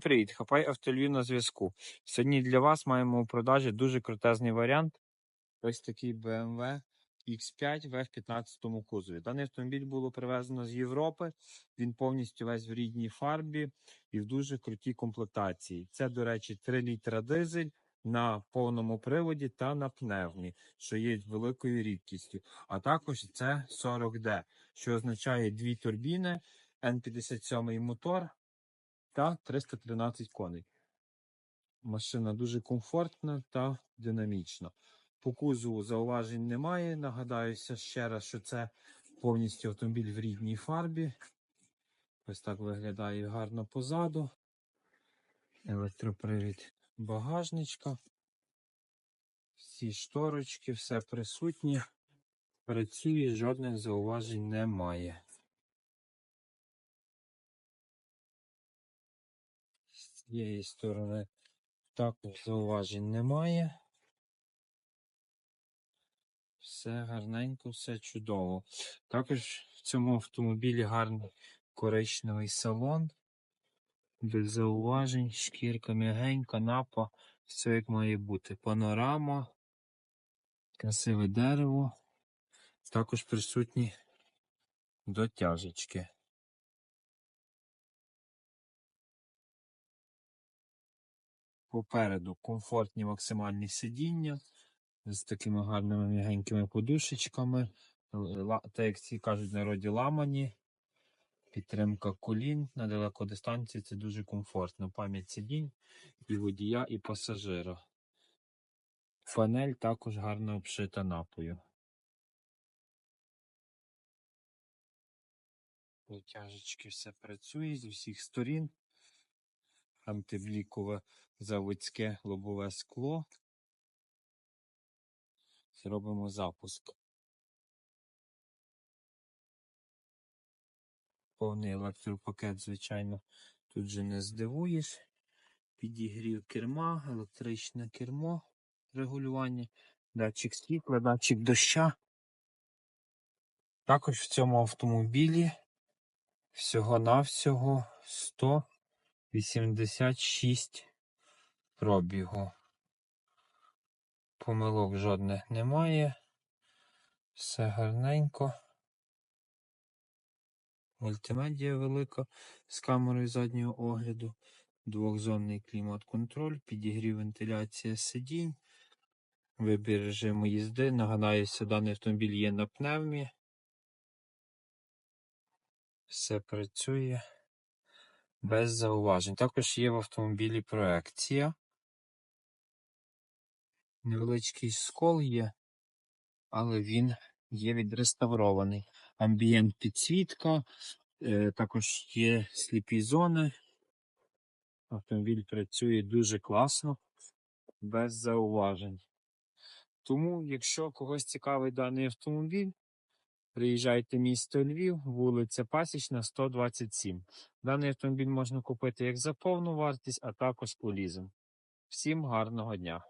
Привіт, хапай автолюбів на зв'язку. Сьогодні для вас маємо у продажі дуже крутезний варіант. Ось такий BMW X5 в 15 кузові. Даний автомобіль було привезено з Європи. Він повністю весь в рідній фарбі і в дуже крутій комплектації. Це, до речі, 3 літра дизель на повному приводі та на пневмі, що є великою рідкістю. А також це 40D, що означає дві турбіни, N57 мотор та 313 коней. Машина дуже комфортна та динамічна. По кузову зауважень немає. Нагадаюся ще раз, що це повністю автомобіль в рідній фарбі. Ось так виглядає гарно позаду. Електропривід багажничка. Всі шторочки, все присутнє. Працює, жодних зауважень немає. Цієї сторони також зауважень немає. Все гарненько, все чудово. Також в цьому автомобілі гарний коричневий салон. Без зауважень, шкірка м'ягенька, напа, все як має бути. Панорама, красиве дерево. Також присутні дотяжечки. Попереду комфортні максимальні сидіння з такими гарними м'ягенькими подушечками. Ла- Та, як ці кажуть народі, ламані. Підтримка колін на далекодистанції це дуже комфортно. Пам'ять сидінь і водія, і пасажира. Панель також гарно обшита напою. Витяжечки все працює з усіх сторін. Антиблікове заводське лобове скло. Зробимо запуск. Повний електропакет, звичайно, тут же не здивуєш. Підігрів керма, електричне кермо, регулювання, датчик світла, датчик доща. Також в цьому автомобілі всього-навсього 186 пробігу. Помилок жодних немає. Все гарненько. Мультимедіа велика з камерою заднього огляду, двохзонний клімат-контроль, підігрів вентиляція сидінь, вибір режиму їзди. Нагадаюся, даний автомобіль є на пневмі. Все працює без зауважень. Також є в автомобілі проекція. Невеличкий скол є, але він є відреставрований. Амбієнт підсвітка, е, також є сліпі зони. Автомобіль працює дуже класно, без зауважень. Тому, якщо когось цікавий даний автомобіль, приїжджайте місто Львів, вулиця Пасічна, 127. Даний автомобіль можна купити як за повну вартість, а також по лізинг. Всім гарного дня!